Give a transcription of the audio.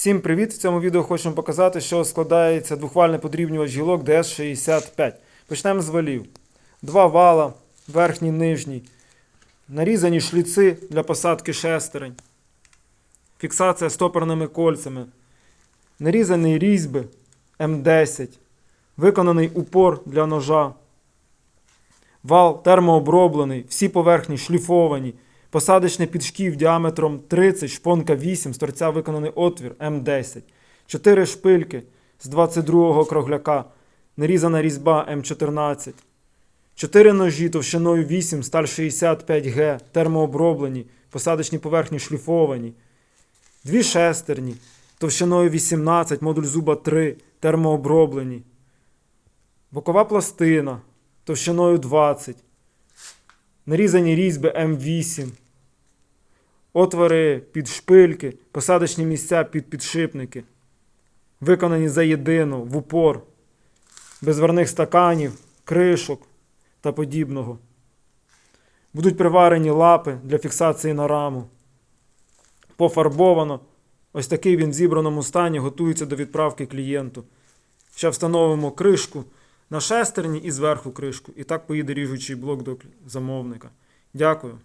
Всім привіт! В цьому відео хочемо показати, що складається двохвальний подрібнювач гілок DS65. Почнемо з валів. Два вала, верхній, нижній. Нарізані шліци для посадки шестерень. Фіксація стоперними кольцями. Нарізані різьби М10. Виконаний упор для ножа. Вал термооброблений, всі поверхні шліфовані. Посадочний підшків діаметром 30, шпонка 8, з торця виконаний отвір М10. 4 шпильки з 22-го кругляка, нарізана різьба М14. 4 ножі товщиною 8, сталь 65Г, термооброблені, посадочні поверхні шліфовані. Дві шестерні, товщиною 18, модуль зуба 3, термооброблені. Бокова пластина, товщиною 20. Нарізані різьби М8. Отвори під шпильки, посадочні місця під підшипники. Виконані заєдино, в упор, без варних стаканів, кришок та подібного. Будуть приварені лапи для фіксації на раму. Пофарбовано. Ось такий він в зібраному стані готується до відправки клієнту. Ще встановимо кришку на шестерні і зверху кришку. І так поїде ріжучий блок до замовника. Дякую.